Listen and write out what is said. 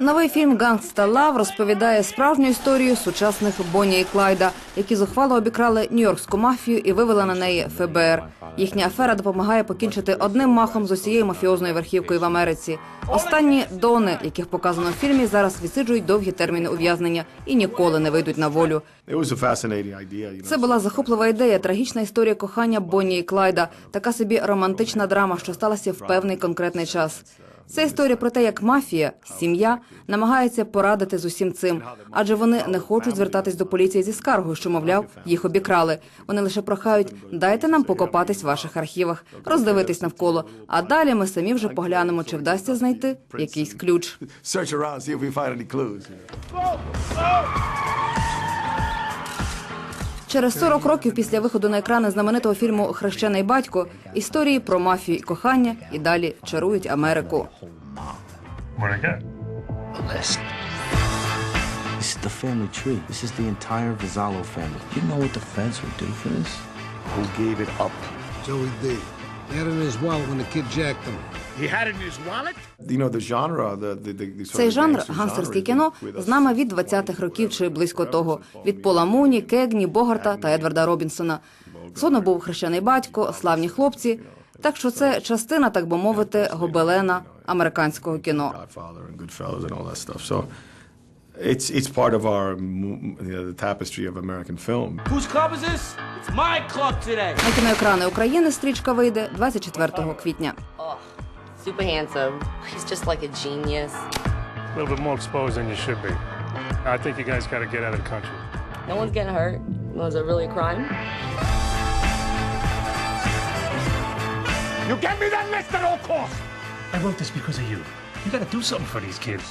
Новий фільм Гангста Лав розповідає справжню історію сучасних Бонні і Клайда, які зухвало обікрали нью-йоркську мафію і вивели на неї ФБР. Їхня афера допомагає покінчити одним махом з усією мафіозною верхівкою в Америці. Останні дони, яких показано в фільмі, зараз відсиджують довгі терміни ув'язнення і ніколи не вийдуть на волю. Це була захоплива ідея, трагічна історія кохання Бонні і Клайда, така собі романтична драма, що сталася в певний конкретний час. Це історія про те, як мафія, сім'я намагається порадити з усім цим, адже вони не хочуть звертатись до поліції зі скаргою, що мовляв їх обікрали. Вони лише прохають дайте нам покопатись в ваших архівах, роздивитись навколо. А далі ми самі вже поглянемо, чи вдасться знайти якийсь ключ. Через 40 років після виходу на екрани знаменитого фільму Хрещений батько історії про мафію і кохання і далі чарують Америку. This is the family tree. This is the entire Vizalo family. You know what the feds would do for this? Who gave it up? Joey D. He had it in his wallet when the kid jacked him. He had it in his wallet? Цей жанр гангстерське кіно з нами від 20-х років чи близько того. Від Пола Муні, Кегні, Богарта та Едварда Робінсона. Згодом був хрещений батько, славні хлопці. Так що це частина, так би мовити, гобелена американського кіно. it's it's part of our mo- you know, the tapestry of American film. Whose club is this? It's my club today. На кіноекрани України стрічка вийде 24 квітня. super handsome. He's just like a genius. A little bit more exposed than you should be. I think you guys got to get out of the country. No one's getting hurt. Was it really a crime? You get me that list at all costs! I wrote this because of you. You got to do something for these kids.